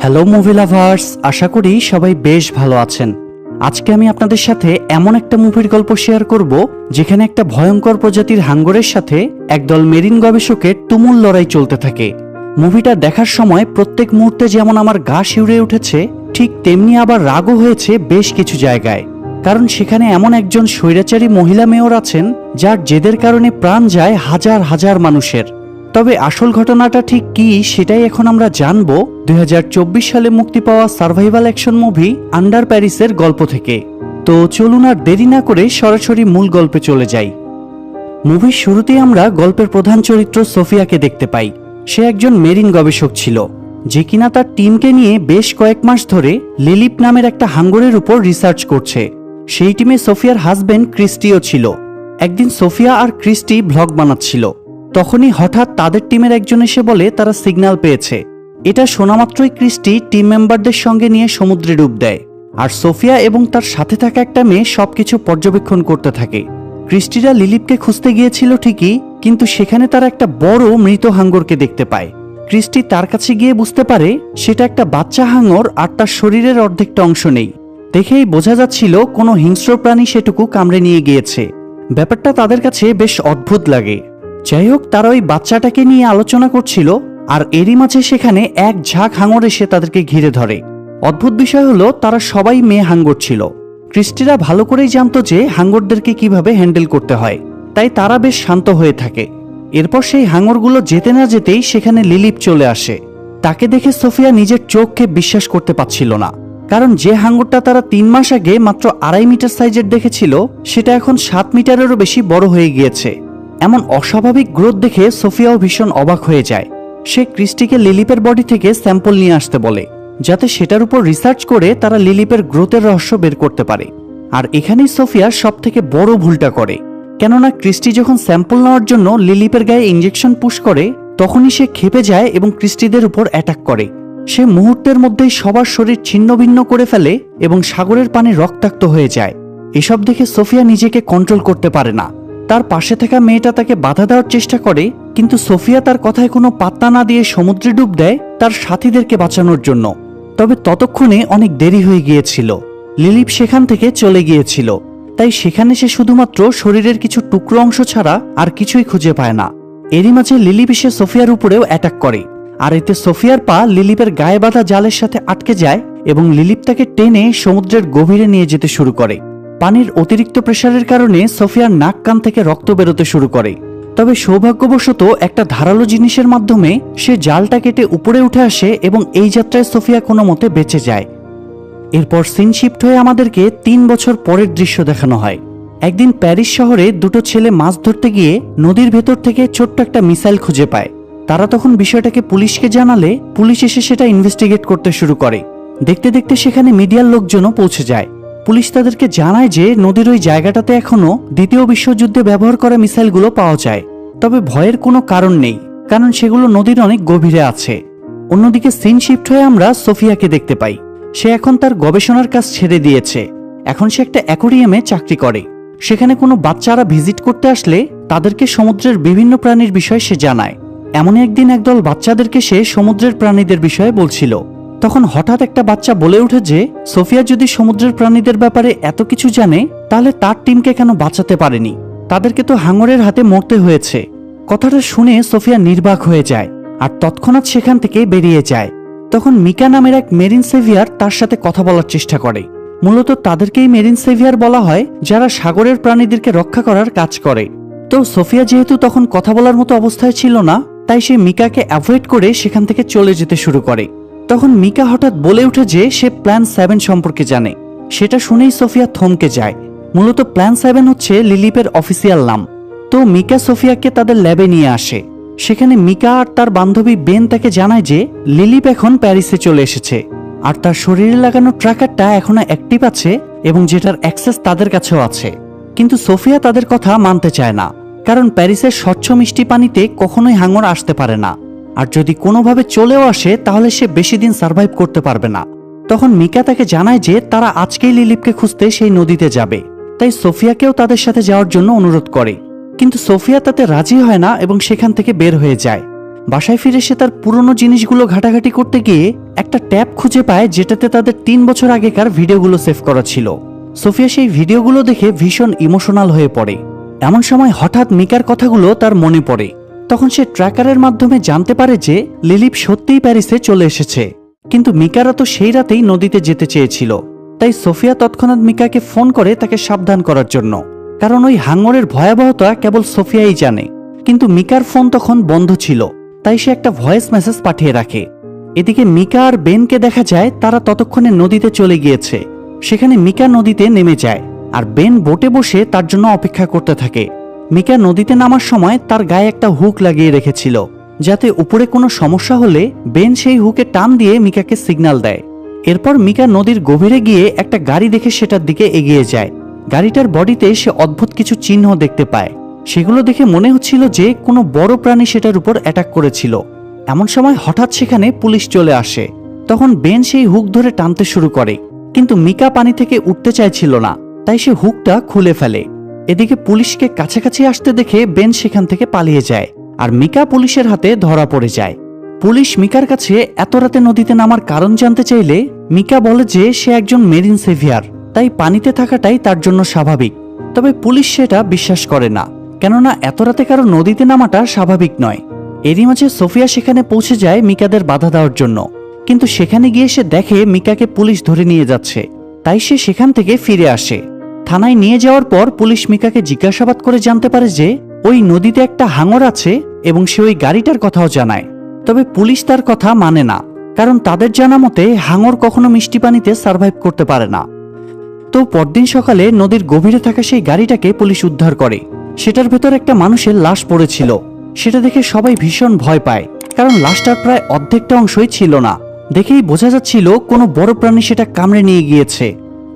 Hello movie lovers আশা করি সবাই বেশ ভালো আছেন। আজকে আমি আপনাদের সাথে এমন একটা মুভির গল্প শেয়ার করব, যেখানে একটা ভয়ঙ্কর প্রজাতির হাঙ্গরের সাথে একদল মেরিন গবেষকের তুমুল লড়াই চলতে থাকে। মুভিটা দেখার সময় প্রত্যেক মুহূর্তে যেমন আমার গা শিউরে উঠেছে, ঠিক তেমনি আবার রাগও হয়েছে বেশ কিছু জায়গায়। কারণ সেখানে এমন একজন স্বৈরাচারী মহিলা মেয়র আছেন, যার জেদের কারণে প্রাণ যায় হাজার হাজার মানুষের। তবে আসল ঘটনাটা ঠিক কি সেটাই এখন আমরা জানব দুই সালে মুক্তি পাওয়া সার্ভাইভাল অ্যাকশন মুভি আন্ডার প্যারিসের গল্প থেকে। তো চলুন আর দেরি না করে সরাসরি মূল গল্পে চলে যাই। মুভির শুরুতেই আমরা গল্পের প্রধান চরিত্র সোফিয়াকে দেখতে পাই। সে একজন মেরিন গবেষক ছিল, যে কিনা তার টিমকে নিয়ে বেশ কয়েক মাস ধরে লিলিপ নামের একটা হাঙ্গরের উপর রিসার্চ করছে। সেই টিমে সোফিয়ার হাজবেন্ড ক্রিস্টিও ছিল। একদিন সোফিয়া আর ক্রিস্টি ভ্লগ বানাচ্ছিল। তখনই হঠাৎ তাদের টিমের একজন এসে বলে, তারা সিগন্যাল পেয়েছে। এটা শোনামাত্রই ক্রিস্টি টিম মেম্বারদের সঙ্গে নিয়ে সমুদ্রে ডুব দেয়। আর সোফিয়া এবং তার সাথে থাকা একটা মেয়ে সবকিছু পর্যবেক্ষণ করতে থাকে। ক্রিস্টিরা লিলিপকে খুঁজতে গিয়েছিল ঠিকই, কিন্তু সেখানে তারা একটা বড় মৃত হাঙ্গরকে দেখতে পায়। ক্রিস্টি তার কাছে গিয়ে বুঝতে পারে, সেটা একটা বাচ্চা হাঙ্গর আর তার শরীরের অর্ধেকটা অংশ নেই। দেখেই বোঝা যাচ্ছিল, কোনো হিংস্র প্রাণী সেটুকু কামড়ে নিয়ে গিয়েছে। ব্যাপারটা তাদের কাছে বেশ অদ্ভুত লাগে। যাই হোক তারা ওই বাচ্চাটাকে নিয়ে আলোচনা করছিল, আর এরই মাঝে সেখানে এক ঝাঁক হাঙর এসে তাদেরকে ঘিরে ধরে। অদ্ভুত বিষয় হলো, তারা সবাই মেয়ে হাঙ্গর ছিল। ক্রিস্টিরা ভালো করেই জানতো যে হাঙ্গরদেরকে কীভাবে হ্যান্ডেল করতে হয়, তাই তারা বেশ শান্ত হয়ে থাকে। এরপর সেই হাঙরগুলো যেতে না যেতেই সেখানে লিলিপ চলে আসে। তাকে দেখে সোফিয়া নিজের চোখকে বিশ্বাস করতে পারছিল না, কারণ যে হাঙ্গরটা তারা তিন মাস আগে মাত্র আড়াই মিটার সাইজের দেখেছিল, সেটা এখন সাত মিটারেরও বেশি বড় হয়ে গিয়েছে। এমন অস্বাভাবিক গ্রোথ দেখে সোফিয়াও ভীষণ অবাক হয়ে যায়। সে ক্রিস্টিকে লিলিপের বডি থেকে স্যাম্পল নিয়ে আসতে বলে, যাতে সেটার উপর রিসার্চ করে তারা লিলিপের গ্রোথের রহস্য বের করতে পারে। আর এখানেই সোফিয়া সব থেকে বড় ভুলটা করে। কেননা ক্রিস্টি যখন স্যাম্পল নেওয়ার জন্য লিলিপের গায়ে ইঞ্জেকশন পুশ করে, তখনই সে খেপে যায় এবং ক্রিস্টিদের উপর অ্যাটাক করে। সে মুহূর্তের মধ্যেই সবার শরীর ছিন্ন ভিন্ন করে ফেলে এবং সাগরের পানি রক্তাক্ত হয়ে যায়। এসব দেখে সোফিয়া নিজেকে কন্ট্রোল করতে পারে না। তার পাশে থাকা মেয়েটা তাকে বাধা দেওয়ার চেষ্টা করে, কিন্তু সোফিয়া তার কথায় কোনো পাত্তা না দিয়ে সমুদ্রে ডুব দেয় তার সাথীদেরকে বাঁচানোর জন্য। তবে ততক্ষণে অনেক দেরি হয়ে গিয়েছিল। লিলিপ সেখান থেকে চলে গিয়েছিল। তাই সেখানে সে শুধুমাত্র শরীরের কিছু টুকরো অংশ ছাড়া আর কিছুই খুঁজে পায় না। এরই মাঝে লিলিপ এসে সোফিয়ার উপরেও অ্যাটাক করে। আর এতে সোফিয়ার পা লিলিপের গায়ে বাঁধা জালের সাথে আটকে যায় এবং লিলিপ তাকে টেনে সমুদ্রের গভীরে নিয়ে যেতে শুরু করে। পানির অতিরিক্ত প্রেসারের কারণে সোফিয়ার নাক, কান থেকে রক্ত বেরোতে শুরু করে। তবে সৌভাগ্যবশত একটা ধারালো জিনিসের মাধ্যমে সে জালটা কেটে উপরে উঠে আসে এবং এই যাত্রায় সোফিয়া কোনো মতে বেঁচে যায়। এরপর সিন শিফট হয়ে আমাদেরকে তিন বছর পরের দৃশ্য দেখানো হয়। একদিন প্যারিস শহরে দুটো ছেলে মাছ ধরতে গিয়ে নদীর ভেতর থেকে ছোট্ট একটা মিসাইল খুঁজে পায়। তারা তখন বিষয়টাকে পুলিশকে জানালে, পুলিশ এসে সেটা ইনভেস্টিগেট করতে শুরু করে। দেখতে দেখতে সেখানে মিডিয়ার লোকজনও পৌঁছে যায়। পুলিশ তাদেরকে জানায় যে নদীর ওই জায়গাটাতে এখনও দ্বিতীয় বিশ্বযুদ্ধে ব্যবহার করা মিসাইলগুলো পাওয়া যায়। তবে ভয়ের কোনো কারণ নেই, কারণ সেগুলো নদীর অনেক গভীরে আছে। অন্যদিকে সিন শিফট হয়ে আমরা সোফিয়াকে দেখতে পাই। সে এখন তার গবেষণার কাজ ছেড়ে দিয়েছে। এখন সে একটা অ্যাকোরিয়ামে চাকরি করে। সেখানে কোনো বাচ্চারা ভিজিট করতে আসলে তাদেরকে সমুদ্রের বিভিন্ন প্রাণীর বিষয়ে সে জানায়। এমন একদিন একদল বাচ্চাদেরকে সে সমুদ্রের প্রাণীদের বিষয়ে বলছিল। তখন হঠাৎ একটা বাচ্চা বলে ওঠে যে, সোফিয়া যদি সমুদ্রের প্রাণীদের ব্যাপারে এত কিছু জানে, তাহলে তার টিমকে কেন বাঁচাতে পারেনি? তাদেরকে তো হাঙরের হাতে মরতে হয়েছে। কথাটা শুনে সোফিয়া নির্বাক হয়ে যায় আর তৎক্ষণাৎ সেখান থেকে বেরিয়ে যায়। তখন মিকা নামের এক মেরিন সেভিয়ার তার সাথে কথা বলার চেষ্টা করে। মূলত তাদেরকেই মেরিন সেভিয়ার বলা হয়, যারা সাগরের প্রাণীদেরকে রক্ষা করার কাজ করে। তো সোফিয়া যেহেতু তখন কথা বলার মতো অবস্থায় ছিল না, তাই সে মিকাকে অ্যাভয়েড করে সেখান থেকে চলে যেতে শুরু করে। তখন মিকা হঠাৎ বলে ওঠে যে সে প্ল্যান সেভেন সম্পর্কে জানে। সেটা শুনেই সোফিয়া থমকে যায়। মূলত প্ল্যান সেভেন হচ্ছে লিলিপের অফিসিয়াল নাম। তো মিকা সোফিয়াকে তাদের ল্যাবে নিয়ে আসে। সেখানে মিকা আর তার বান্ধবী বেন তাকে জানায় যে লিলিপ এখন প্যারিসে চলে এসেছে। আর তার শরীরে লাগানো ট্র্যাকারটা এখনও অ্যাক্টিভ আছে এবং যেটার অ্যাক্সেস তাদের কাছেও আছে। কিন্তু সোফিয়া তাদের কথা মানতে চায় না, কারণ প্যারিসের স্বচ্ছ মিষ্টি পানিতে কখনোই হাঙর আসতে পারে না। আর যদি কোনোভাবে চলেও আসে, তাহলে সে বেশি দিন সার্ভাইভ করতে পারবে না। তখন মিকা তাকে জানায় যে তারা আজকেই লিলিপকে খুঁজতে সেই নদীতে যাবে। তাই সোফিয়াকেও তাদের সাথে যাওয়ার জন্য অনুরোধ করে। কিন্তু সোফিয়া তাতে রাজি হয় না এবং সেখান থেকে বের হয়ে যায়। বাসায় ফিরে সে তার পুরনো জিনিসগুলো ঘাটাঘাটি করতে গিয়ে একটা ট্যাব খুঁজে পায় যেটাতে তাদের তিন বছর আগেকার ভিডিওগুলো সেভ করা ছিল। সোফিয়া সেই ভিডিওগুলো দেখে ভীষণ ইমোশনাল হয়ে পড়ে। এমন সময় হঠাৎ মিকার কথাগুলো তার মনে পড়ে। তখন সে ট্র্যাকারের মাধ্যমে জানতে পারে যে লিলিপ সত্যিই প্যারিসে চলে এসেছে। কিন্তু মিকারা তো সেই রাতেই নদীতে যেতে চেয়েছিল। তাই সোফিয়া তৎক্ষণাৎ মিকাকে ফোন করে তাকে সাবধান করার জন্য। কারণ ওই হাঙ্গরের ভয়াবহতা কেবল সোফিয়াই জানে। কিন্তু মিকার ফোন তখন বন্ধ ছিল। তাই সে একটা ভয়েস মেসেজ পাঠিয়ে রাখে। এদিকে মিকা আর বেনকে দেখা যায় তারা ততক্ষণে নদীতে চলে গিয়েছে। সেখানে মিকা নদীতে নেমে যায়। আর বেন বোটে বসে তার জন্য অপেক্ষা করতে থাকে। মিকা নদীতে নামার সময় তার গায়ে একটা হুক লাগিয়ে রেখেছিল, যাতে উপরে কোনো সমস্যা হলে বেন সেই হুকে টান দিয়ে মিকাকে সিগন্যাল দেয়। এরপর মিকা নদীর গভীরে গিয়ে একটা গাড়ি দেখে সেটার দিকে এগিয়ে যায়। গাড়িটার বডিতে সে অদ্ভুত কিছু চিহ্ন দেখতে পায়। সেগুলো দেখে মনে হচ্ছিল যে কোনো বড় প্রাণী সেটার উপর অ্যাটাক করেছিল। এমন সময় হঠাৎ সেখানে পুলিশ চলে আসে। তখন বেন সেই হুক ধরে টানতে শুরু করে। কিন্তু মিকা পানি থেকে উঠতে চাইছিল না, তাই সে হুকটা খুলে ফেলে। এদিকে পুলিশকে কাছাকাছি আসতে দেখে বেন সেখান থেকে পালিয়ে যায় আর মিকা পুলিশের হাতে ধরা পড়ে যায়। পুলিশ মিকার কাছে এত রাতে নদীতে নামার কারণ জানতে চাইলে মিকা বলে যে সে একজন মেরিন সেভিয়ার, তাই পানিতে থাকাটাই তার জন্য স্বাভাবিক। তবে পুলিশ সেটা বিশ্বাস করে না, কেননা এত রাতে কারও নদীতে নামাটা স্বাভাবিক নয়। এরই মাঝে সোফিয়া সেখানে পৌঁছে যায় মিকাদের বাধা দেওয়ার জন্য। কিন্তু সেখানে গিয়ে সে দেখে মিকাকে পুলিশ ধরে নিয়ে যাচ্ছে, তাই সে সেখান থেকে ফিরে আসে। থানায় নিয়ে যাওয়ার পর পুলিশ মিকাকে জিজ্ঞাসাবাদ করে জানতে পারে যে, ওই নদীতে একটা হাঙর আছে এবং সে ওই গাড়িটার কথাও জানায়। তবে পুলিশ তার কথা মানে না, কারণ তাদের জানা মতে হাঙর কখনো মিষ্টি পানিতে সার্ভাইভ করতে পারে না। তো পরদিন সকালে নদীর গভীরে থাকা সেই গাড়িটাকে পুলিশ উদ্ধার করে। সেটার ভেতর একটা মানুষের লাশ পড়েছিল। সেটা দেখে সবাই ভীষণ ভয় পায়, কারণ লাশটার প্রায় অর্ধেকটা অংশই ছিল না। দেখেই বোঝা যাচ্ছিল কোনো বড় প্রাণী সেটা কামড়ে নিয়ে গিয়েছে।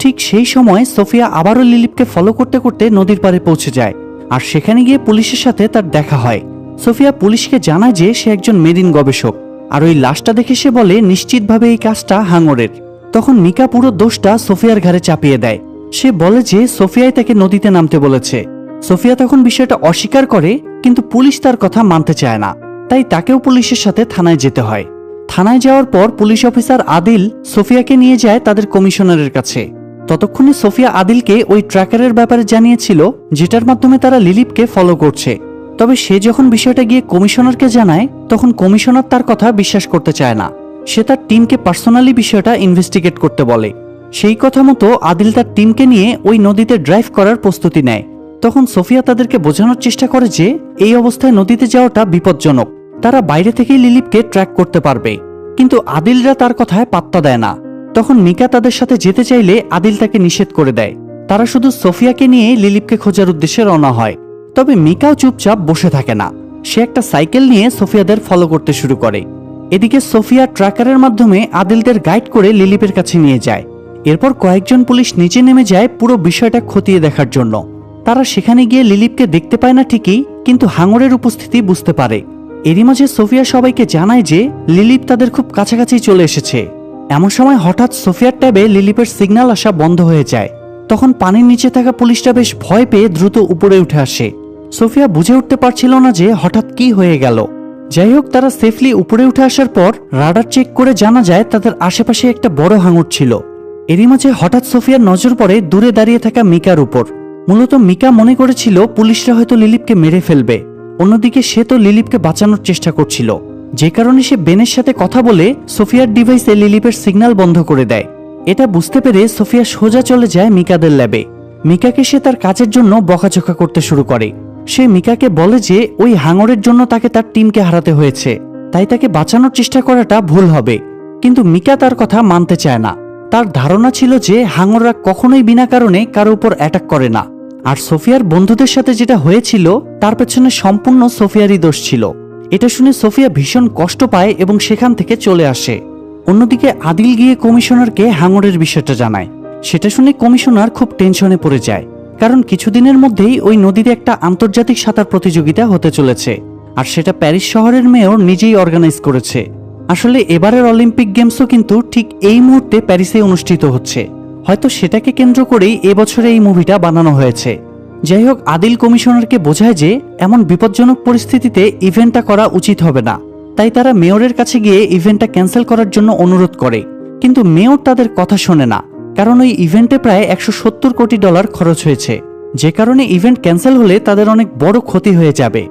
ঠিক সেই সময় সোফিয়া আবারও লিলিপকে ফলো করতে করতে নদীর পাড়ে পৌঁছে যায়। আর সেখানে গিয়ে পুলিশের সাথে তার দেখা হয়। সোফিয়া পুলিশকে জানায় যে সে একজন মেরিন গবেষক। আর ওই লাশটা দেখে সে বলে, নিশ্চিতভাবে এই কাজটা হাঙরের। তখন মিকা পুরো দোষটা সোফিয়ার ঘাড়ে চাপিয়ে দেয়। সে বলে যে, সোফিয়াই তাকে নদীতে নামতে বলেছে। সোফিয়া তখন বিষয়টা অস্বীকার করে, কিন্তু পুলিশ তার কথা মানতে চায় না। তাই তাকেও পুলিশের সাথে থানায় যেতে হয়। থানায় যাওয়ার পর পুলিশ অফিসার আদিল সোফিয়াকে নিয়ে যায় তাদের কমিশনারের কাছে। ততক্ষণে সোফিয়া আদিলকে ওই ট্র্যাকারের ব্যাপারে জানিয়েছিল, যেটার মাধ্যমে তারা লিলিপকে ফলো করছে। তবে সে যখন বিষয়টা গিয়ে কমিশনারকে জানায়, তখন কমিশনার তার কথা বিশ্বাস করতে চায় না। সে তার টিমকে পার্সোনালি বিষয়টা ইনভেস্টিগেট করতে বলে। সেই কথা মতো আদিল তার টিমকে নিয়ে ওই নদীতে ড্রাইভ করার প্রস্তুতি নেয়। তখন সোফিয়া তাদেরকে বোঝানোর চেষ্টা করে যে, এই অবস্থায় নদীতে যাওয়াটা বিপজ্জনক। তারা বাইরে থেকেই লিলিপকে ট্র্যাক করতে পারবে। কিন্তু আদিলরা তার কথায় পাত্তা দেয় না। তখন মিকা তাদের সাথে যেতে চাইলে আদিল তাকে নিষেধ করে দেয়। তারা শুধু সোফিয়াকে নিয়ে লিলিপকে খোঁজার উদ্দেশ্যে রওনা হয়। তবে মিকাও চুপচাপ বসে থাকে না। সে একটা সাইকেল নিয়ে সোফিয়াদের ফলো করতে শুরু করে। এদিকে সোফিয়া ট্র্যাকারের মাধ্যমে আদিলদের গাইড করে লিলিপের কাছে নিয়ে যায়। এরপর কয়েকজন পুলিশ নিচে নেমে যায় পুরো বিষয়টা খতিয়ে দেখার জন্য। তারা সেখানে গিয়ে লিলিপকে দেখতে পায় না ঠিকই, কিন্তু হাঙরের উপস্থিতি বুঝতে পারে। এরই মাঝে সোফিয়া সবাইকে জানায় যে লিলিপ তাদের খুব কাছাকাছি চলে এসেছে। এমন সময় হঠাৎ সোফিয়ার ট্যাবে লিলিপের সিগন্যাল আসা বন্ধ হয়ে যায়। তখন পানির নিচে থাকা পুলিশটা বেশ ভয় পেয়ে দ্রুত উপরে উঠে আসে। সোফিয়া বুঝে উঠতে পারছিল না যে হঠাৎ কি হয়ে গেল। যাই হোক, তারা সেফলি উপরে উঠে আসার পর রাডার চেক করে জানা যায় তাদের আশেপাশে একটা বড় হাঙর ছিল। এরই মাঝে হঠাৎ সোফিয়ার নজর পড়ে দূরে দাঁড়িয়ে থাকা মিকার উপর। মূলত মিকা মনে করেছিল, পুলিশরা হয়তো লিলিপকে মেরে ফেলবে। অন্যদিকে সে তো লিলিপকে বাঁচানোর চেষ্টা করছিল। যে কারণে সে বেনের সাথে কথা বলে সোফিয়ার ডিভাইসে লিলিপের সিগন্যাল বন্ধ করে দেয়। এটা বুঝতে পেরে সোফিয়া সোজা চলে যায় মিকাদের ল্যাবে। মিকাকে সে তার কাজের জন্য বকাঝকা করতে শুরু করে। সে মিকাকে বলে যে ওই হাঙরের জন্য তাকে তার টিমকে হারাতে হয়েছে। তাই তাকে বাঁচানোর চেষ্টা করাটা ভুল হবে। কিন্তু মিকা তার কথা মানতে চায় না। তার ধারণা ছিল যে হাঙররা কখনোই বিনা কারণে কারও উপর অ্যাটাক করে না। আর সোফিয়ার বন্ধুদের সাথে যেটা হয়েছিল, তার পেছনে সম্পূর্ণ সোফিয়ারই দোষ ছিল। এটা শুনে সোফিয়া ভীষণ কষ্ট পায় এবং সেখান থেকে চলে আসে। অন্যদিকে আদিল গিয়ে কমিশনারকে হাঙরের বিষয়টা জানায়। সেটা শুনে কমিশনার খুব টেনশনে পড়ে যায়, কারণ কিছুদিনের মধ্যেই ওই নদীতে একটা আন্তর্জাতিক সাঁতার প্রতিযোগিতা হতে চলেছে, আর সেটা প্যারিস শহরের মেয়র নিজেই অর্গানাইজ করেছে। আসলে এবারের অলিম্পিক গেমসও কিন্তু ঠিক এই মুহূর্তে প্যারিসে অনুষ্ঠিত হচ্ছে। হয়তো সেটাকে কেন্দ্র করেই এবছরে এই মুভিটা বানানো হয়েছে। যাই হোক আদিল কমিশনারকে বোঝায় যে, এমন বিপজ্জনক পরিস্থিতিতে ইভেন্টটা করা উচিত হবে না। তাই তারা মেয়রের কাছে গিয়ে ইভেন্টটা ক্যান্সেল করার জন্য অনুরোধ করে। কিন্তু মেয়র তাদের কথা শোনে না, কারণ ওই ইভেন্টে প্রায় একশো সত্তর কোটি ডলার খরচ হয়েছে। যে কারণে ইভেন্ট ক্যান্সেল হলে তাদের অনেক বড় ক্ষতি হয়ে যাবে।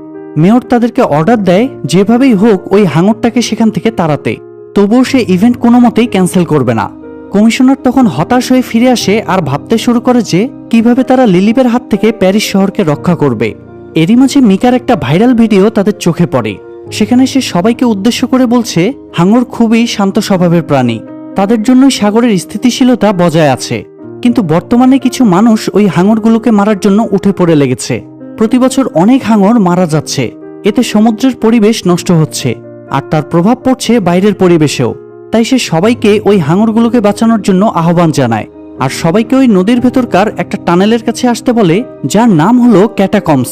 মেয়র তাদেরকে অর্ডার দেয়, যেভাবেই হোক ওই হাঙরটাকে সেখান থেকে তাড়াতে। তবুও সে ইভেন্ট কোনো মতেই ক্যান্সেল করবে না। কমিশনার তখন হতাশ হয়ে ফিরে আসে আর ভাবতে শুরু করে যে কীভাবে তারা লিলিপের হাত থেকে প্যারিস শহরকে রক্ষা করবে। এরই মাঝে মিকার একটা ভাইরাল ভিডিও তাদের চোখে পড়ে। সেখানে সে সবাইকে উদ্দেশ্য করে বলছে, হাঙর খুবই শান্ত স্বভাবের প্রাণী। তাদের জন্যই সাগরের স্থিতিশীলতা বজায় আছে। কিন্তু বর্তমানে কিছু মানুষ ওই হাঙরগুলোকে মারার জন্য উঠে পড়ে লেগেছে। প্রতি বছর অনেক হাঙর মারা যাচ্ছে। এতে সমুদ্রের পরিবেশ নষ্ট হচ্ছে। আর তার প্রভাব পড়ছে বাইরের পরিবেশেও। তাই সে সবাইকে ওই হাঙরগুলোকে বাঁচানোর জন্য আহ্বান জানায়। আর সবাইকে ওই নদীর ভেতরকার একটা টানেলের কাছে আসতে বলে, যার নাম হলো ক্যাটাকমস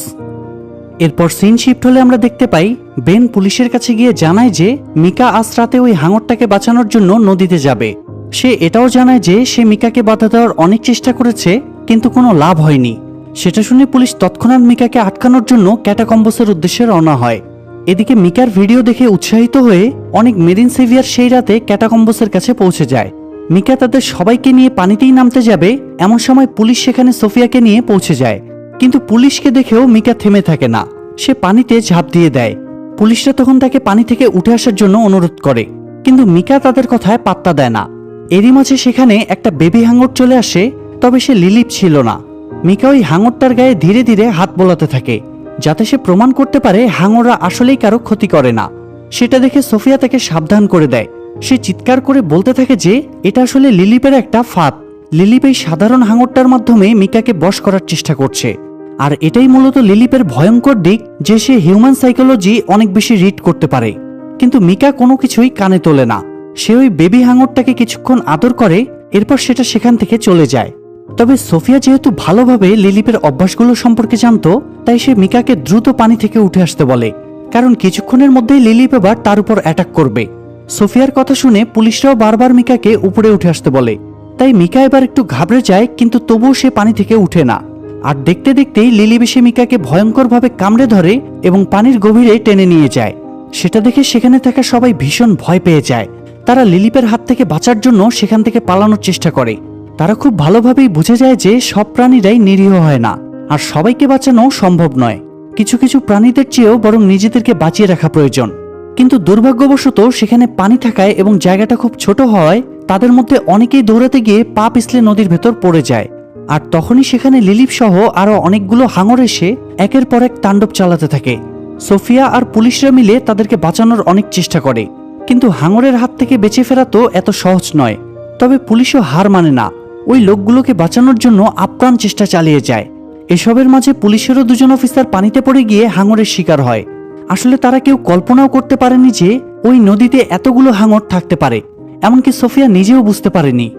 এরপর সিন শিফট হলে আমরা দেখতে পাই, বেন পুলিশের কাছে গিয়ে জানায় যে, মিকা আজ রাতে ওই হাঙরটাকে বাঁচানোর জন্য নদীতে যাবে। সে এটাও জানায় যে, সে মিকাকে বাধা দেওয়ার অনেক চেষ্টা করেছে, কিন্তু কোনো লাভ হয়নি। সেটা শুনে পুলিশ তৎক্ষণাৎ মিকাকে আটকানোর জন্য ক্যাটাকম্বসের উদ্দেশ্যে রওনা হয়। এদিকে মিকার ভিডিও দেখে উৎসাহিত হয়ে অনেক মেরিন সেভিয়ার সেই রাতে ক্যাটাকম্বসের কাছে পৌঁছে যায়। মিকা তাদের সবাইকে নিয়ে পানিতেই নামতে যাবে, এমন সময় পুলিশ সেখানে সোফিয়াকে নিয়ে পৌঁছে যায়। কিন্তু পুলিশকে দেখেও মিকা থেমে থাকে না। সে পানিতে ঝাঁপ দিয়ে দেয়। পুলিশরা তখন তাকে পানি থেকে উঠে আসার জন্য অনুরোধ করে। কিন্তু মিকা তাদের কথায় পাত্তা দেয় না। এরই মাঝে সেখানে একটা বেবি হাঙর চলে আসে, তবে সে লিলিপ ছিল না। মিকা ওই হাঙরটার গায়ে ধীরে ধীরে হাত বোলাতে থাকে। যাতে সে প্রমাণ করতে পারে হাঙররা আসলেই কারও ক্ষতি করে না। সেটা দেখে সোফিয়া তাকে সাবধান করে দেয়। সে চিৎকার করে বলতে থাকে যে, এটা আসলে লিলিপের একটা ফাঁদ। লিলিপ এই সাধারণ হাঙরটার মাধ্যমে মিকাকে বশ করার চেষ্টা করছে। আর এটাই মূলত লিলিপের ভয়ঙ্কর দিক যে সে হিউম্যান সাইকোলজি অনেক বেশি রিড করতে পারে। কিন্তু মিকা কোনো কিছুই কানে তোলে না। সে ওই বেবি হাঙরটাকে কিছুক্ষণ আদর করে, এরপর সেটা সেখান থেকে চলে যায়। তবে সোফিয়া যেহেতু ভালোভাবে লিলিপের অভ্যাসগুলো সম্পর্কে জানতো, তাই সে মিকাকে দ্রুত পানি থেকে উঠে আসতে বলে। কারণ কিছুক্ষণের মধ্যেই লিলিপ এবার তার উপর অ্যাটাক করবে। সোফিয়ার কথা শুনে পুলিশরাও বারবার মিকাকে উপরে উঠে আসতে বলে। তাই মিকা এবার একটু ঘাবড়ে যায়, কিন্তু তবুও সে পানি থেকে উঠে না। আর দেখতে দেখতেই লিলিপ এসে মিকাকে ভয়ঙ্করভাবে কামড়ে ধরে এবং পানির গভীরে টেনে নিয়ে যায়। সেটা দেখে সেখানে থাকা সবাই ভীষণ ভয় পেয়ে যায়। তারা লিলিপের হাত থেকে বাঁচার জন্য সেখান থেকে পালানোর চেষ্টা করে। তারা খুব ভালোভাবেই বুঝে যায় যে সব প্রাণীরাই নিরীহ হয় না, আর সবাইকে বাঁচানো সম্ভব নয়। কিছু কিছু প্রাণীদের চেয়েও বরং নিজেদেরকে বাঁচিয়ে রাখা প্রয়োজন। কিন্তু দুর্ভাগ্যবশত সেখানে পানি থাকায় এবং জায়গাটা খুব ছোট হওয়ায় তাদের মধ্যে অনেকেই দৌড়াতে গিয়ে পা পিছলে নদীর ভেতর পড়ে যায়। আর তখনই সেখানে লিলিপ সহ আরও অনেকগুলো হাঙর এসে একের পর এক তাণ্ডব চালাতে থাকে। সোফিয়া আর পুলিশরা মিলে তাদেরকে বাঁচানোর অনেক চেষ্টা করে। কিন্তু হাঙরের হাত থেকে বেঁচে ফেরা তো এত সহজ নয়। তবে পুলিশও হার মানে না। ওই লোকগুলোকে বাঁচানোর জন্য আপ্রাণ চেষ্টা চালিয়ে যায়। এসবের মাঝে পুলিশেরও দুজন অফিসার পানিতে পড়ে গিয়ে হাঙরের শিকার হয়। আসলে তারা কেউ কল্পনাও করতে পারেনি যে ওই নদীতে এতগুলো হাঙর থাকতে পারে। এমনকি সোফিয়া নিজেও বুঝতে পারেনি।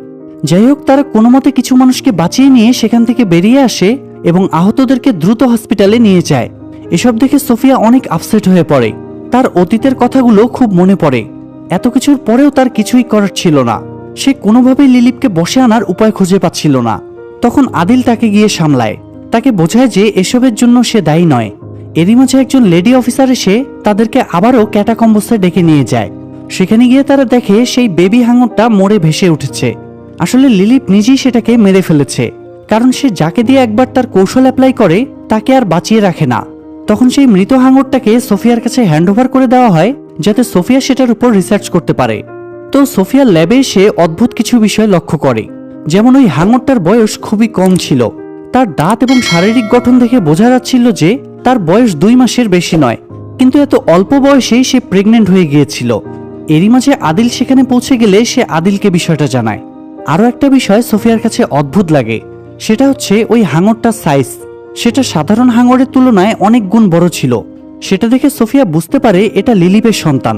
যাই হোক, তারা কোনো মতে কিছু মানুষকে বাঁচিয়ে নিয়ে সেখান থেকে বেরিয়ে আসে এবং আহতদেরকে দ্রুত হসপিটালে নিয়ে যায়। এসব দেখে সোফিয়া অনেক আপসেট হয়ে পড়ে। তার অতীতের কথাগুলো খুব মনে পড়ে। এত কিছুর পরেও তার কিছুই করার ছিল না। সে কোনোভাবেই লিলিপকে বসে আনার উপায় খুঁজে পাচ্ছিল না। তখন আদিল তাকে গিয়ে সামলায়। তাকে বোঝায় যে এসবের জন্য সে দায়ী নয়। এরই মাঝে একজন লেডি অফিসার এসে তাদেরকে আবারও ক্যাটাকম্বসে ডেকে নিয়ে যায়। সেখানে গিয়ে তারা দেখে সেই বেবি হাঙরটা মরে ভেসে উঠেছে। আসলে লিলিপ নিজেই সেটাকে মেরে ফেলেছে, কারণ সে যাকে দিয়ে একবার তার কৌশল অ্যাপ্লাই করে, তাকে আর বাঁচিয়ে রাখে না। তখন সেই মৃত হাঙরটাকে সোফিয়ার কাছে হ্যান্ডওভার করে দেওয়া হয়, যাতে সোফিয়া সেটার উপর রিসার্চ করতে পারে। তো সোফিয়ার ল্যাবে এসে অদ্ভুত কিছু বিষয় লক্ষ্য করে। যেমন ওই হাঙরটার বয়স খুবই কম ছিল। তার দাঁত এবং শারীরিক গঠন দেখে বোঝা যাচ্ছিল যে তার বয়স দুই মাসের বেশি নয়। কিন্তু এত অল্প বয়সেই সে প্রেগনেন্ট হয়ে গিয়েছিল। এরই মাঝে আদিল সেখানে পৌঁছে গেলে সে আদিলকে বিষয়টা জানায়। আরও একটা বিষয় সোফিয়ার কাছে অদ্ভুত লাগে। সেটা হচ্ছে ওই হাঙরটার সাইজ সেটা সাধারণ হাঙরের তুলনায় অনেক গুণ বড় ছিল। সেটা দেখে সোফিয়া বুঝতে পারে এটা লিলিপের সন্তান।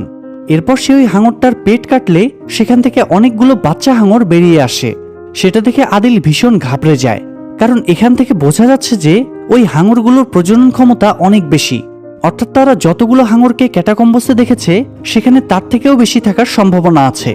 এরপর সে ওই হাঙরটার পেট কাটলে সেখান থেকে অনেকগুলো বাচ্চা হাঙর বেরিয়ে আসে। সেটা দেখে আদিল ভীষণ ঘাবড়ে যায়, কারণ এখান থেকে বোঝা যাচ্ছে যে ওই হাঙরগুলোর প্রজনন ক্ষমতা অনেক বেশি। অর্থাৎ তারা যতগুলো হাঙরকে ক্যাটাকম্বসে দেখেছে, সেখানে তার থেকেও বেশি থাকার সম্ভাবনা আছে।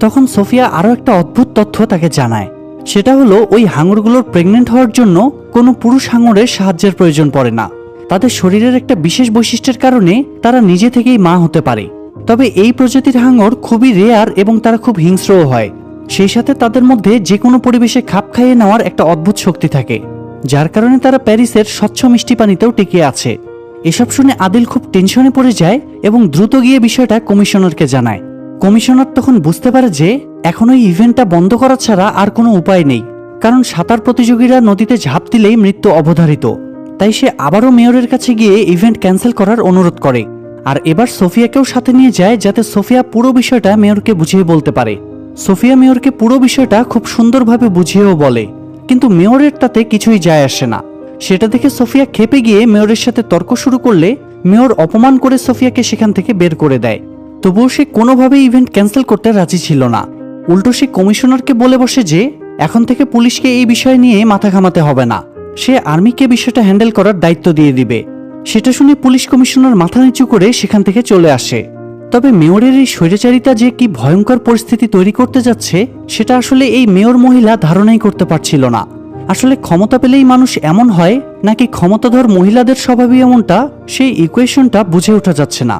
তখন সোফিয়া আরও একটা অদ্ভুত তথ্য তাকে জানায়। সেটা হলো, ওই হাঙরগুলোর প্রেগনেন্ট হওয়ার জন্য কোনো পুরুষ হাঙরের সাহায্যের প্রয়োজন পড়ে না। তাদের শরীরের একটা বিশেষ বৈশিষ্ট্যের কারণে তারা নিজে থেকেই মা হতে পারে। তবে এই প্রজাতির হাঙর খুবই রেয়ার এবং তারা খুব হিংস্রও হয়। সেই সাথে তাদের মধ্যে যে কোনো পরিবেশে খাপ খাইয়ে নেওয়ার একটা অদ্ভুত শক্তি থাকে, যার কারণে তারা প্যারিসের স্বচ্ছ মিষ্টি পানিতেও টিকে আছে। এসব শুনে আদিল খুব টেনশনে পড়ে যায় এবং দ্রুত গিয়ে বিষয়টা কমিশনারকে জানায়। কমিশনার তখন বুঝতে পারে যে, এখন ওই ইভেন্টটা বন্ধ করা ছাড়া আর কোনো উপায় নেই, কারণ সাঁতার প্রতিযোগীরা নদীতে ঝাঁপ দিলেই মৃত্যু অবধারিত। তাই সে আবারও মেয়রের কাছে গিয়ে ইভেন্ট ক্যান্সেল করার অনুরোধ করে। আর এবার সোফিয়াকেও সাথে নিয়ে যায় যাতে সোফিয়া পুরো বিষয়টা মেয়রকে বুঝিয়ে বলতে পারে। সোফিয়া মেয়রকে পুরো বিষয়টা খুব সুন্দরভাবে বুঝিয়েও বলে, কিন্তু মেয়রের তাতে কিছুই যায় আসে না। সেটা দেখে সোফিয়া খেপে গিয়ে মেয়রের সাথে তর্ক শুরু করলে মেয়র অপমান করে সোফিয়াকে সেখান থেকে বের করে দেয়। তবুও সে কোনোভাবেই ইভেন্ট ক্যান্সেল করতে রাজি ছিল না। উল্টো সে কমিশনারকে বলে বসে যে, এখন থেকে পুলিশকে এই বিষয় নিয়ে মাথা ঘামাতে হবে না। সে আর্মিকে বিষয়টা হ্যান্ডেল করার দায়িত্ব দিয়ে দিবে। সেটা শুনে পুলিশ কমিশনার মাথা নিচু করে সেখান থেকে চলে আসে। তবে মেয়রের এই স্বৈরাচারিতা যে কি ভয়ঙ্কর পরিস্থিতি তৈরি করতে যাচ্ছে, সেটা আসলে এই মেয়র মহিলা ধারণাই করতে পারছিল না। আসলে ক্ষমতা পেলেই মানুষ এমন হয়, নাকি ক্ষমতাধর মহিলাদের স্বভাবই এমনটা, সেই ইকুয়েশনটা বুঝে ওঠা যাচ্ছে না।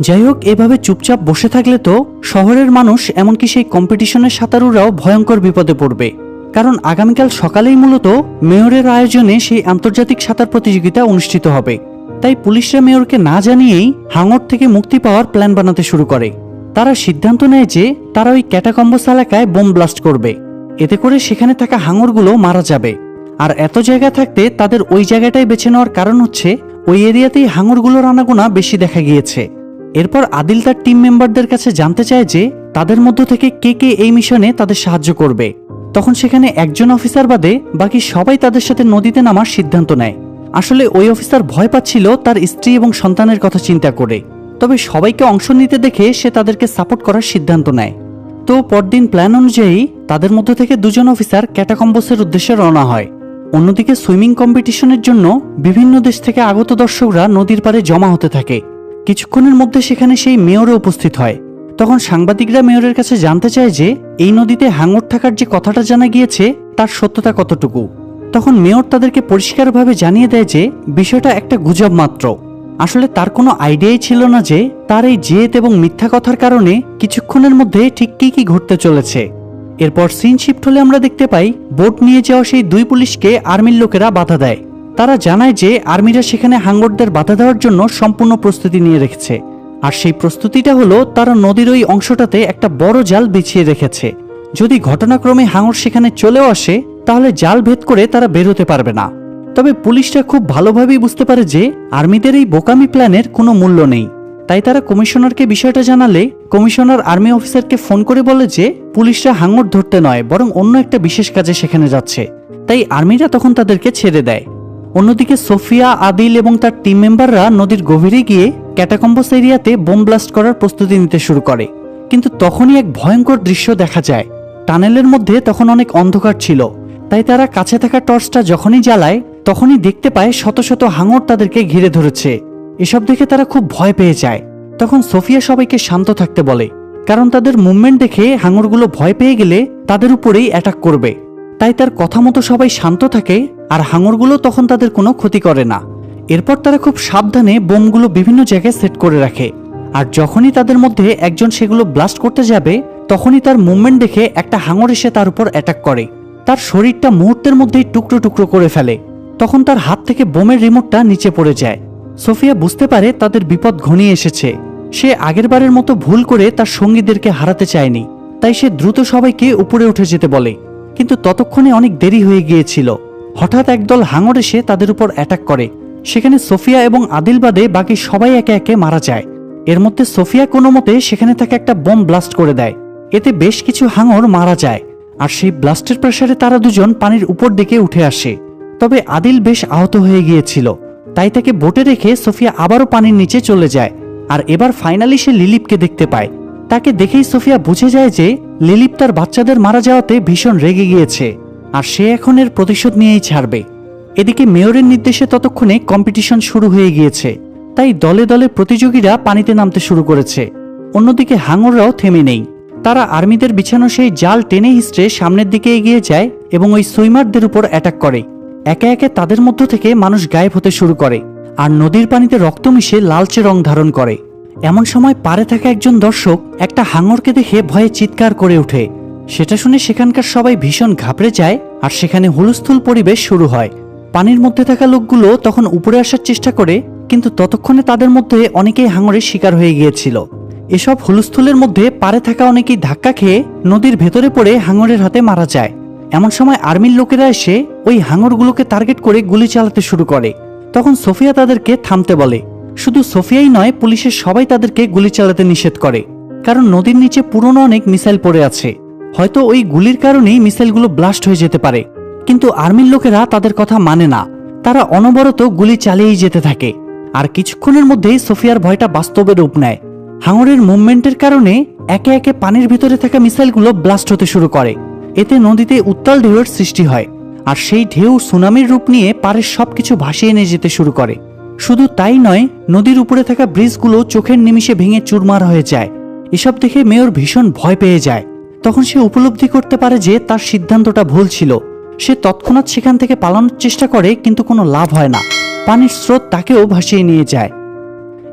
যাই হোক, এভাবে চুপচাপ বসে থাকলে তো শহরের মানুষ এমনকি সেই কম্পিটিশনের সাঁতারুরাও ভয়ঙ্কর বিপদে পড়বে। কারণ আগামীকাল সকালেই মূলত মেয়রের আয়োজনে সেই আন্তর্জাতিক সাঁতার প্রতিযোগিতা অনুষ্ঠিত হবে। তাই পুলিশরা মেয়রকে না জানিয়েই হাঙর থেকে মুক্তি পাওয়ার প্ল্যান বানাতে শুরু করে। তারা সিদ্ধান্ত নেয় যে তারা ওই ক্যাটাকম্বস এলাকায় বোম ব্লাস্ট করবে। এতে করে সেখানে থাকা হাঙরগুলো মারা যাবে। আর এত জায়গা থাকতে তাদের ওই জায়গাটাই বেছে নেওয়ার কারণ হচ্ছে ওই এরিয়াতেই হাঙরগুলোর আনাগোনা বেশি দেখা গিয়েছে। এরপর আদিল তার টিম মেম্বারদের কাছে জানতে চায় যে তাদের মধ্য থেকে কে কে এই মিশনে তাদের সাহায্য করবে। তখন সেখানে একজন অফিসার বাদে বাকি সবাই তাদের সাথে নদীতে নামার সিদ্ধান্ত নেয়। আসলে ওই অফিসার ভয় পাচ্ছিল তার স্ত্রী এবং সন্তানের কথা চিন্তা করে। তবে সবাইকে অংশ নিতে দেখে সে তাদেরকে সাপোর্ট করার সিদ্ধান্ত নেয়। তো পরদিন প্ল্যান অনুযায়ী তাদের মধ্য থেকে দুজন অফিসার ক্যাটাকম্বসের উদ্দেশ্যে রওনা হয়। অন্যদিকে সুইমিং কম্পিটিশনের জন্য বিভিন্ন দেশ থেকে আগত দর্শকরা নদীর পাড়ে জমা হতে থাকে। কিছুক্ষণের মধ্যে সেখানে সেই মেয়রও উপস্থিত হয়। তখন সাংবাদিকরা মেয়রের কাছে জানতে চায় যে, এই নদীতে হাঙর থাকার যে কথাটা জানা গিয়েছে, তার সত্যতা কতটুকু? তখন মেয়র তাদেরকে পরিষ্কারভাবে জানিয়ে দেয় যে, বিষয়টা একটা গুজব মাত্র। আসলে তার কোনো আইডিয়াই ছিল না যে, তার এই জেদ এবং মিথ্যা কথার কারণে কিছুক্ষণের মধ্যে ঠিক কি কি ঘটতে চলেছে। এরপর সিন শিফট হলে আমরা দেখতে পাই, বোট নিয়ে যাওয়া সেই দুই পুলিশকে আর্মির লোকেরা বাধা দেয়। তারা জানায় যে, আর্মিরা সেখানে হাঙ্গরদের বাধা দেওয়ার জন্য সম্পূর্ণ প্রস্তুতি নিয়ে রেখেছে। আর সেই প্রস্তুতিটা হলো তারা নদীর ওই অংশটাতে একটা বড় জাল বিছিয়ে রেখেছে। যদি ঘটনাক্রমে হাঙর সেখানে চলেও আসে, তাহলে জাল ভেদ করে তারা বেরোতে পারবে না। তবে পুলিশরা খুব ভালোভাবেই বুঝতে পারে যে আর্মিদের এই বোকামি প্ল্যানের কোনো মূল্য নেই। তাই তারা কমিশনারকে বিষয়টা জানালে কমিশনার আর্মি অফিসারকে ফোন করে বলে যে পুলিশরা হাঙর ধরতে নয়, বরং অন্য একটা বিশেষ কাজে সেখানে যাচ্ছে। তাই আর্মিরা তখন তাদেরকে ছেড়ে দেয়। অন্যদিকে সোফিয়া, আদিল এবং তার টিম মেম্বাররা নদীর গভীরে গিয়ে ক্যাটাকম্বস এরিয়াতে বোম ব্লাস্ট করার প্রস্তুতি নিতে শুরু করে। কিন্তু তখনই এক ভয়ঙ্কর দৃশ্য দেখা যায়। টানেলের মধ্যে তখন অনেক অন্ধকার ছিল। তাই তারা কাছে থাকা টর্চটা যখনই জ্বালায়, তখনই দেখতে পায় শত শত হাঙর তাদেরকে ঘিরে ধরেছে। এসব দেখে তারা খুব ভয় পেয়ে যায়। তখন সোফিয়া সবাইকে শান্ত থাকতে বলে, কারণ তাদের মুভমেন্ট দেখে হাঙরগুলো ভয় পেয়ে গেলে তাদের উপরেই অ্যাটাক করবে। তাই তার কথা মতো সবাই শান্ত থাকে আর হাঙরগুলো তখন তাদের কোনো ক্ষতি করে না। এরপর তারা খুব সাবধানে বোমগুলো বিভিন্ন জায়গায় সেট করে রাখে। আর যখনই তাদের মধ্যে একজন সেগুলো ব্লাস্ট করতে যাবে, তখনই তার মুভমেন্ট দেখে একটা হাঙর এসে তার উপর অ্যাটাক করে। তার শরীরটা মুহূর্তের মধ্যেই টুকরো টুকরো করে ফেলে। তখন তার হাত থেকে বোমের রিমোটটা নিচে পড়ে যায়। সোফিয়া বুঝতে পারে তাদের বিপদ ঘনিয়ে এসেছে। সে আগেরবারের মতো ভুল করে তার সঙ্গীদেরকে হারাতে চায়নি। তাই সে দ্রুত সবাইকে উপরে উঠে যেতে বলে। কিন্তু ততক্ষণে অনেক দেরি হয়ে গিয়েছিল। হঠাৎ একদল হাঙর এসে তাদের উপর অ্যাটাক করে। সেখানে সোফিয়া এবং আদিল বাদে বাকি সবাই একে একে মারা যায়। এর মধ্যে সোফিয়া কোনো মতে সেখানে তাকে একটা বোম ব্লাস্ট করে দেয়। এতে বেশ কিছু হাঙর মারা যায়। আর সেই ব্লাস্টের প্রেসারে তারা দুজন পানির উপর দিকে উঠে আসে। তবে আদিল বেশ আহত হয়ে গিয়েছিল। তাই তাকে বোটে রেখে সোফিয়া আবারও পানির নিচে চলে যায়। আর এবার ফাইনালি সে লিলিপকে দেখতে পায়। তাকে দেখেই সোফিয়া বুঝে যায় যে লিলিপ তার বাচ্চাদের মারা যাওয়াতে ভীষণ রেগে গিয়েছে। আর সে এখন এর প্রতিশোধ নিয়েই ছাড়বে। এদিকে মেয়রের নির্দেশে ততক্ষণে কম্পিটিশন শুরু হয়ে গিয়েছে। তাই দলে দলে প্রতিযোগীরা পানিতে নামতে শুরু করেছে। অন্যদিকে হাঙররাও থেমে নেই। তারা আর্মিদের বিছানো সেই জাল টেনে হিস্ট্রে সামনের দিকে এগিয়ে যায় এবং ওই সুইমারদের উপর অ্যাটাক করে। একে একে তাদের মধ্য থেকে মানুষ গায়েব হতে শুরু করে আর নদীর পানিতে রক্ত মিশে লালচে রং ধারণ করে। এমন সময় পারে থাকা একজন দর্শক একটা হাঙরকে দেখে ভয়ে চিৎকার করে ওঠে। সেটা শুনে সেখানকার সবাই ভীষণ ঘাবড়ে যায় আর সেখানে হুলস্থুল পরিবেশ শুরু হয়। পানির মধ্যে থাকা লোকগুলো তখন উপরে আসার চেষ্টা করে, কিন্তু ততক্ষণে তাদের মধ্যে অনেকেই হাঙরের শিকার হয়ে গিয়েছিল। এসব হুলস্থুলের মধ্যে পারে থাকা অনেকেই ধাক্কা খেয়ে নদীর ভেতরে পড়ে হাঙরের হাতে মারা যায়। এমন সময় আর্মির লোকেরা এসে ওই হাঙরগুলোকে টার্গেট করে গুলি চালাতে শুরু করে। তখন সোফিয়া তাদেরকে থামতে বলে। শুধু সোফিয়াই নয়, পুলিশের সবাই তাদেরকে গুলি চালাতে নিষেধ করে। কারণ নদীর নিচে পুরনো অনেক মিসাইল পড়ে আছে। হয়তো ওই গুলির কারণেই মিসাইলগুলো ব্লাস্ট হয়ে যেতে পারে। কিন্তু আর্মির লোকেরা তাদের কথা মানে না। তারা অনবরত গুলি চালিয়েই যেতে থাকে। আর কিছুক্ষণের মধ্যেই সোফিয়ার ভয়টা বাস্তবে রূপ নেয়। হাঙরের মুভমেন্টের কারণে একে একে পানির ভিতরে থাকা মিসাইলগুলো ব্লাস্ট হতে শুরু করে। এতে নদীতে উত্তাল ঢেউয়ের সৃষ্টি হয়। আর সেই ঢেউ সুনামির রূপ নিয়ে পাড়ের সবকিছু ভাসিয়ে নিয়ে যেতে শুরু করে। শুধু তাই নয়, নদীর উপরে থাকা ব্রিজগুলো চোখের নিমিষে ভেঙে চুরমার হয়ে যায়। এসব দেখে মেয়র ভীষণ ভয় পেয়ে যায়। তখন সে উপলব্ধি করতে পারে যে তার সিদ্ধান্তটা ভুল ছিল। সে তৎক্ষণাৎ সেখান থেকে পালানোর চেষ্টা করে, কিন্তু কোনো লাভ হয় না। পানির স্রোত তাকেও ভাসিয়ে নিয়ে যায়।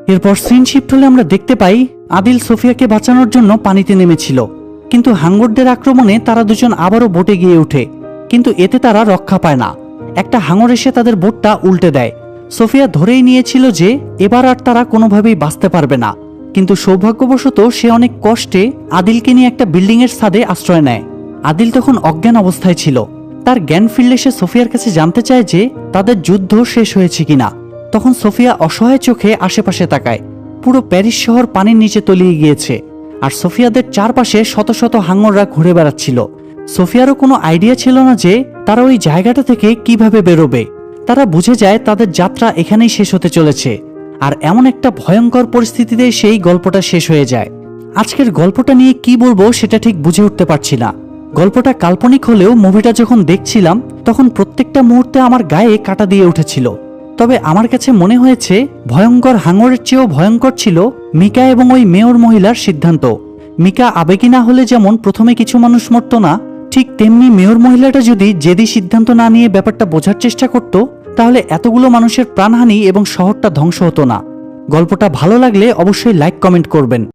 এরপর সিন শিফট হলে আমরা দেখতে পাই, আদিল সোফিয়াকে বাঁচানোর জন্য পানিতে নেমেছিল। কিন্তু হাঙ্গরদের আক্রমণে তারা দুজন আবারও বোটে গিয়ে ওঠে। কিন্তু এতে তারা রক্ষা পায় না। একটা হাঙর এসে তাদের বোটটা উল্টে দেয়। সোফিয়া ধরেই নিয়েছিল যে, এবার আর তারা কোনোভাবেই বাঁচতে পারবে না। কিন্তু সৌভাগ্যবশত সে অনেক কষ্টে আদিলকে নিয়ে একটা বিল্ডিংয়ের ছাদে আশ্রয় নেয়। আদিল তখন অজ্ঞান অবস্থায় ছিল। তার জ্ঞান ফিরলে সে সোফিয়ার কাছে জানতে চায় যে তাদের যুদ্ধ শেষ হয়েছে কিনা। তখন সোফিয়া অসহায় চোখে আশেপাশে তাকায়। পুরো প্যারিস শহর পানির নিচে তলিয়ে গিয়েছে। আর সোফিয়াদের চারপাশে শত শত হাঙররা ঘুরে বেড়াচ্ছিল। সোফিয়ারও কোনো আইডিয়া ছিল না যে তারা ওই জায়গাটা থেকে কীভাবে বেরোবে। তারা বুঝে যায় তাদের যাত্রা এখানেই শেষ হতে চলেছে। আর এমন একটা ভয়ঙ্কর পরিস্থিতিতে সেই গল্পটা শেষ হয়ে যায়। আজকের গল্পটা নিয়ে কি বলব সেটা ঠিক বুঝে উঠতে পারছি না। গল্পটা কাল্পনিক হলেও মুভিটা যখন দেখছিলাম, তখন প্রত্যেকটা মুহূর্তে আমার গায়ে কাটা দিয়ে উঠেছিল। তবে আমার কাছে মনে হয়েছে, ভয়ঙ্কর হাঙরের চেয়েও ভয়ঙ্কর ছিল মিকা এবং ওই মেয়র মহিলার সিদ্ধান্ত। মিকা আবেগী না হলে যেমন প্রথমে কিছু মানুষ মরত না, ঠিক তেমনি মেয়র মহিলাটা যদি জেদি সিদ্ধান্ত না নিয়ে ব্যাপারটা বোঝার চেষ্টা করত তাহলে এতগুলো মানুষের প্রাণহানি এবং শহরটা ধ্বংস হতো না। গল্পটা ভালো লাগলে অবশ্যই লাইক কমেন্ট করবেন।